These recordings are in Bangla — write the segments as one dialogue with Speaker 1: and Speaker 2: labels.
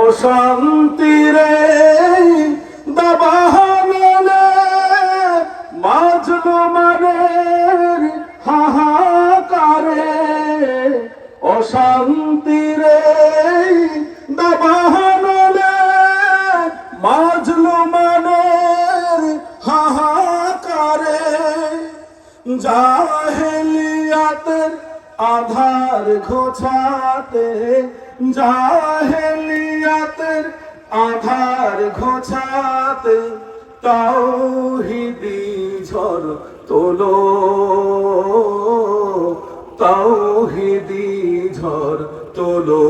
Speaker 1: অশান্তিরে দাবাহানে মাজলো মানের হাহাকারে। অশান্তিরে দাবাহানে মাজলো মানের হাহাকারে। জাহেলিয়াতের আধার ঘোছাতে জাহেলিয়াতের আধার ঘোছাতে, তাওহিদি ঝড় তোলো, তাওহিদি ঝড় তোলো।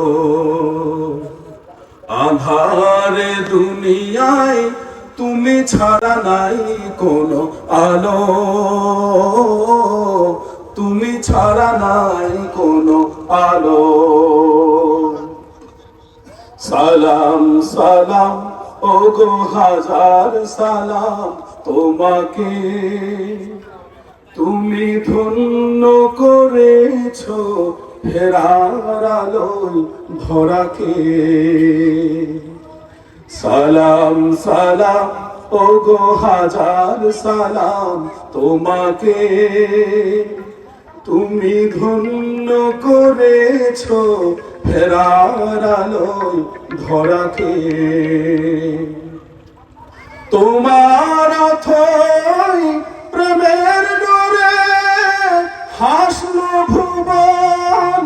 Speaker 1: আধারে দুনিয়ায় তুমি ছাড়া নাই কোনো আলো। তুমি ছাড়া নাই কোনো আলো। সালাম সালাম ও গো হাজার সালাম তোমাকে। তুমি ধন্য করেছ ফেরার আলোয় ভরাকে। সালাম সালাম ও গো হাজার সালাম তোমাকে। তুমি ধন্য করেছ ফেরার আলোয় ধরাকে। তোমার অথই প্রেমের ডোরে হাসলো ভুবন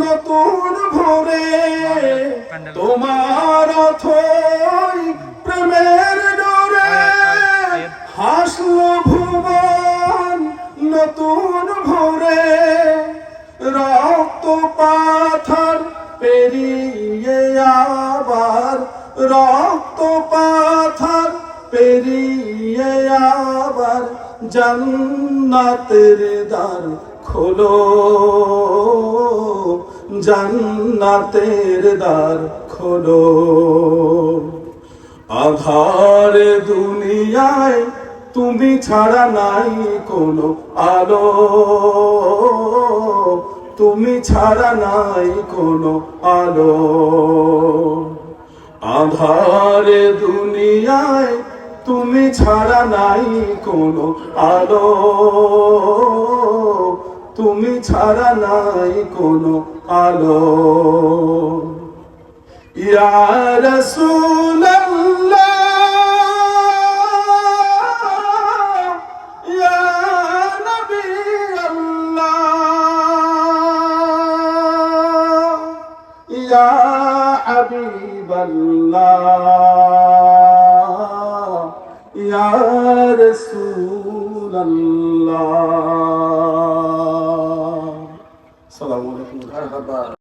Speaker 1: নতুন ভোরে। তোমার অথই প্রেমের ডোরে হাসলো রক্ত পাথর পেরিয়ে আবার, রক্ত পাথর পেরিয়ে আবার জান্নাতের দ্বার খোলো, জান্নাতের দ্বার খোলো। আধার দুনিয়ায় তুমি ছাড়া নাই কোনো আলো। তুমি ছাড়া নাই কোনো আলো। আধারে দুনিয়ায় তুমি ছাড়া নাই কোনো আলো। তুমি ছাড়া নাই কোনো আলো। ইয়া রাসূলুল্লাহ ইয়া হাবিবাল্লাহ ইয়া রাসূলুল্লাহ সালামু আলাইকুম